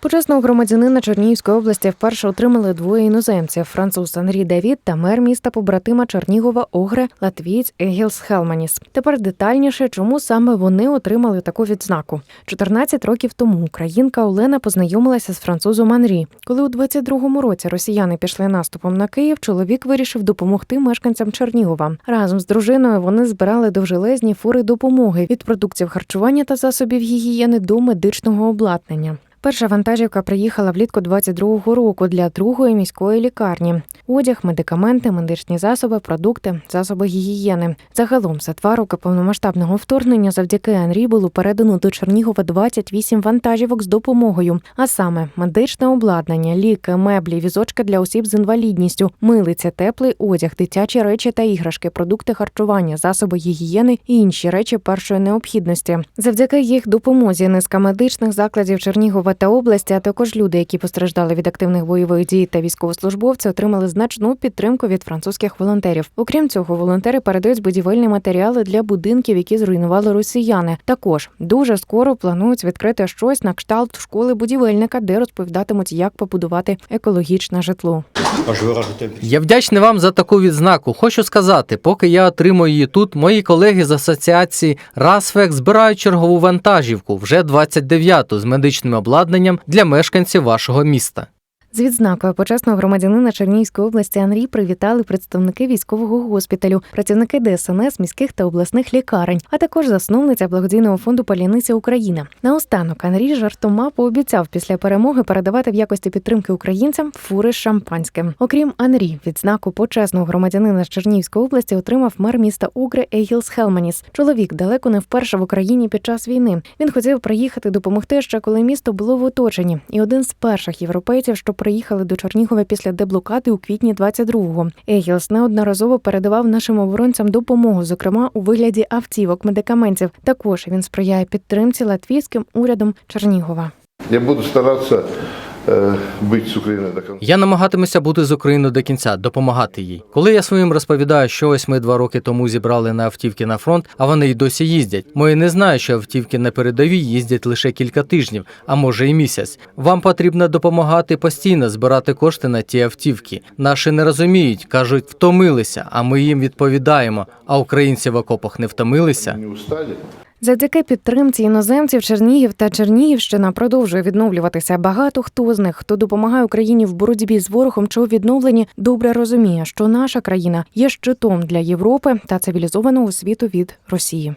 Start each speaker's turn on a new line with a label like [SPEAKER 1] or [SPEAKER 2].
[SPEAKER 1] Почесного громадянина Чернігівської області вперше отримали двоє іноземців: француз Анрі Давід та мер міста побратима Чернігова Огре Латвієць Егілс Хелманіс. Тепер детальніше, чому саме вони отримали таку відзнаку. 14 років тому українка Олена познайомилася з французом Анрі. Коли у 22-му році росіяни пішли наступом на Київ, чоловік вирішив допомогти мешканцям Чернігова. Разом з дружиною вони збирали довжелезні фури допомоги від продуктів харчування та засобів гігієни до медичного обладнання. Перша вантажівка приїхала влітку 22-го року для другої міської лікарні. Одяг, медикаменти, медичні засоби, продукти, засоби гігієни. Загалом за два роки повномасштабного вторгнення завдяки Анрі було передано до Чернігова 28 вантажівок з допомогою, а саме медичне обладнання, ліки, меблі, візочки для осіб з інвалідністю, милиця, теплий одяг, дитячі речі та іграшки, продукти харчування, засоби гігієни і інші речі першої необхідності. Завдяки їх допомозі низка медичних закладів Чернігова та області, а також люди, які постраждали від активних бойових дій та військовослужбовці, отримали значну підтримку від французьких волонтерів. Окрім цього, волонтери передають будівельні матеріали для будинків, які зруйнували росіяни. Також дуже скоро планують відкрити щось на кшталт школи будівельника, де розповідатимуть, як побудувати екологічне житло.
[SPEAKER 2] Я вдячний вам за таку відзнаку. Хочу сказати, поки я отримую її тут, мої колеги з асоціації Расфек збирають чергову вантажівку, вже 29-ту з медичним обладнанням для мешканців вашого міста.
[SPEAKER 1] З відзнакою почесного громадянина Чернігівської області Анрій привітали представники військового госпіталю, працівники ДСНС, міських та обласних лікарень, а також засновниця благодійного фонду Паляниця Україна. Наостанок Анрій жартома пообіцяв після перемоги передавати в якості підтримки українцям фури з шампанським. Окрім Анрі, відзнаку почесного громадянина з Чернігівської області отримав мер міста Угри Егілс Хелманіс. Чоловік далеко не вперше в Україні під час війни. Він хотів приїхати допомогти ще коли місто було в оточенні, і один з перших європейців, що приїхали до Чернігова після деблокади у квітні 22-го. Егілс неодноразово передавав нашим оборонцям допомогу, зокрема у вигляді автівок, медикаментів. Також він сприяє підтримці латвійським урядом Чернігова.
[SPEAKER 3] Я буду стараться э, быть с до конца.
[SPEAKER 2] Я намагатимуся бути з Україною до кінця, допомагати їй. Коли я своїм розповідаю, що ось ми два роки тому зібрали на автівки на фронт, а вони й досі їздять. Мої не знають, що автівки на передовій їздять лише кілька тижнів, а може й місяць. Вам потрібно допомагати постійно збирати кошти на ті автівки. Наші не розуміють, кажуть, втомилися, а ми їм відповідаємо. А українці в окопах не втомилися.
[SPEAKER 1] Завдяки підтримці іноземців Чернігів та Чернігівщина продовжує відновлюватися. Багато хто з них, хто допомагає Україні в боротьбі з ворогом чи у відновленні, добре розуміє, що наша країна є щитом для Європи та цивілізованого світу від Росії.